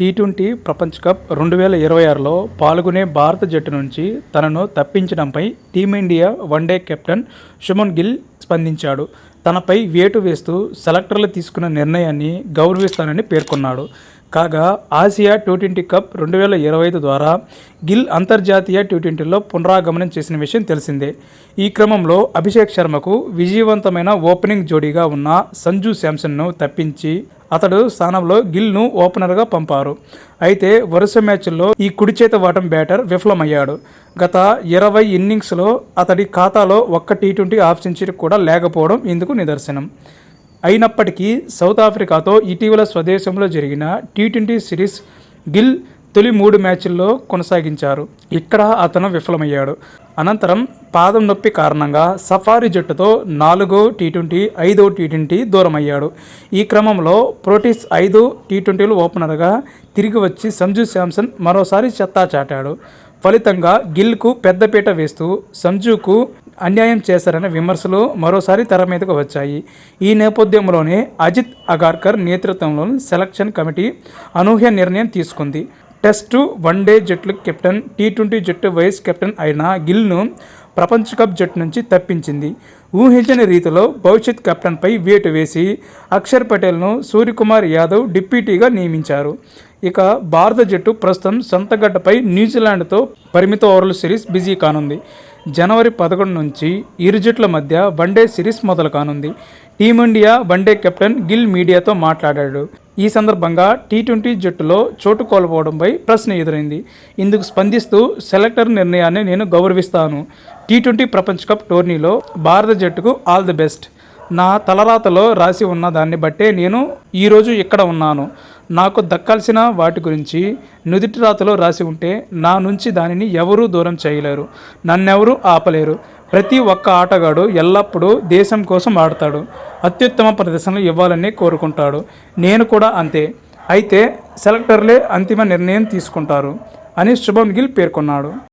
Tea twenty ప్రపంచ cup రెండు వేల ఇరవై ఆరులో పాల్గొనే భారత జట్టు నుంచి తనను తప్పించడంపై team India one day captain Shubman Gill స్పందించాడు. తనపై వేటు వేస్తూ సెలెక్టర్లు తీసుకున్న నిర్ణయాన్ని గౌరవిస్తానని పేర్కొన్నాడు. కాగా ఆసియా టీ ట్వంటీ కప్ రెండు వేల ఇరవై ఐదు ద్వారా గిల్ అంతర్జాతీయ టీ ట్వంటీలో పునరాగమనం చేసిన విషయం తెలిసిందే. ఈ క్రమంలో అభిషేక్ శర్మకు విజయవంతమైన ఓపెనింగ్ జోడీగా ఉన్న సంజు శాంసన్ను తప్పించి అతడు స్థానంలో గిల్ను ఓపెనర్గా పంపారు. అయితే వరుస మ్యాచ్ల్లో ఈ కుడిచేత వాటం బ్యాటర్ విఫలమయ్యాడు. గత ఇరవై ఇన్నింగ్స్లో అతడి ఖాతాలో ఒక్క టీ ట్వంటీ ఆఫ్ సెంచరీ కూడా లేకపోవడం ఇందుకు నిదర్శనం. అయినప్పటికీ సౌత్ ఆఫ్రికాతో ఇటీవల స్వదేశంలో జరిగిన టీ ట్వంటీ సిరీస్ గిల్ తొలి మూడు మ్యాచ్ల్లో కొనసాగించారు. ఇక్కడ అతను విఫలమయ్యాడు. అనంతరం పాదం నొప్పి కారణంగా సఫారీ జట్టుతో నాలుగో టీ ట్వంటీ ఐదో టీ ట్వంటీ దూరమయ్యాడు. ఈ క్రమంలో ప్రోటీస్ ఐదు టీ ట్వంటీలు ఓపెనర్గా తిరిగి వచ్చి సంజు శాంసన్ మరోసారి చెత్తా చాటాడు. ఫలితంగా గిల్కు పెద్దపీట వేస్తూ సంజుకు అన్యాయం చేశారనే విమర్శలు మరోసారి తెర మీదకు వచ్చాయి. ఈ నేపథ్యంలోనే అజిత్ అగార్కర్ నేతృత్వంలోని సెలక్షన్ కమిటీ అనూహ్య నిర్ణయం తీసుకుంది. టెస్టు వన్డే జట్లు కెప్టెన్ టీ ట్వంటీ జట్టు వైస్ కెప్టెన్ అయిన గిల్ను ప్రపంచ కప్ జట్టు నుంచి తప్పించింది. ఊహించని రీతిలో భవిష్యత్ కెప్టెన్పై వేటు వేసి అక్షర్ పటేల్ను సూర్యకుమార్ యాదవ్ డిప్యూటీగా నియమించారు. ఇక భారత జట్టు ప్రస్తుతం సొంతగడ్డపై న్యూజిలాండ్తో పరిమిత ఓవర్ల సిరీస్ బిజీ కానుంది. జనవరి పదకొండు నుంచి ఇరు జట్ల మధ్య వన్డే సిరీస్ మొదలు కానుంది. టీమిండియా వన్డే కెప్టెన్ గిల్ మీడియాతో మాట్లాడాడు. ఈ సందర్భంగా టీ ట్వంటీ జట్టులో చోటు కోల్పోవడంపై ప్రశ్న ఎదురైంది. ఇందుకు స్పందిస్తూ సెలెక్టర్ నిర్ణయాన్ని నేను గౌరవిస్తాను. టీ ట్వంటీ ప్రపంచ కప్ టోర్నీలో భారత జట్టుకు ఆల్ ది బెస్ట్. నా తలరాతలో రాసి ఉన్న దాన్ని బట్టే నేను ఈరోజు ఇక్కడ ఉన్నాను. నాకు దక్కాల్సిన వాటి గురించి నుదిటి రాతలో రాసి ఉంటే నా నుంచి దానిని ఎవరూ దూరం చేయలేరు. నన్నెవరూ ఆపలేరు. ప్రతి ఒక్క ఆటగాడు ఎల్లప్పుడూ దేశం కోసం ఆడతాడు. అత్యుత్తమ ప్రదర్శనలు ఇవ్వాలని కోరుకుంటాడు. నేను కూడా అంతే. అయితే సెలెక్టర్లే అంతిమ నిర్ణయం తీసుకుంటారు అని శుభం గిల్ పేర్కొన్నాడు.